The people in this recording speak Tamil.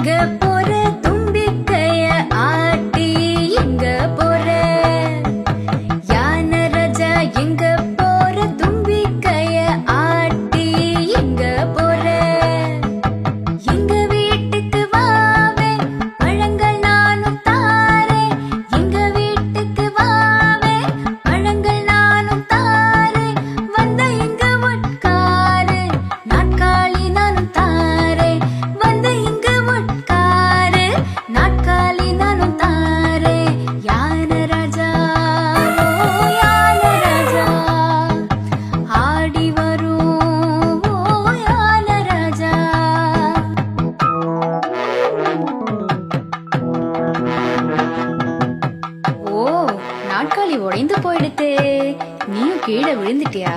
anggap நாற்காலி உடைந்து போயிடுத்து. நீயும் கீழே விழுந்துட்டியா?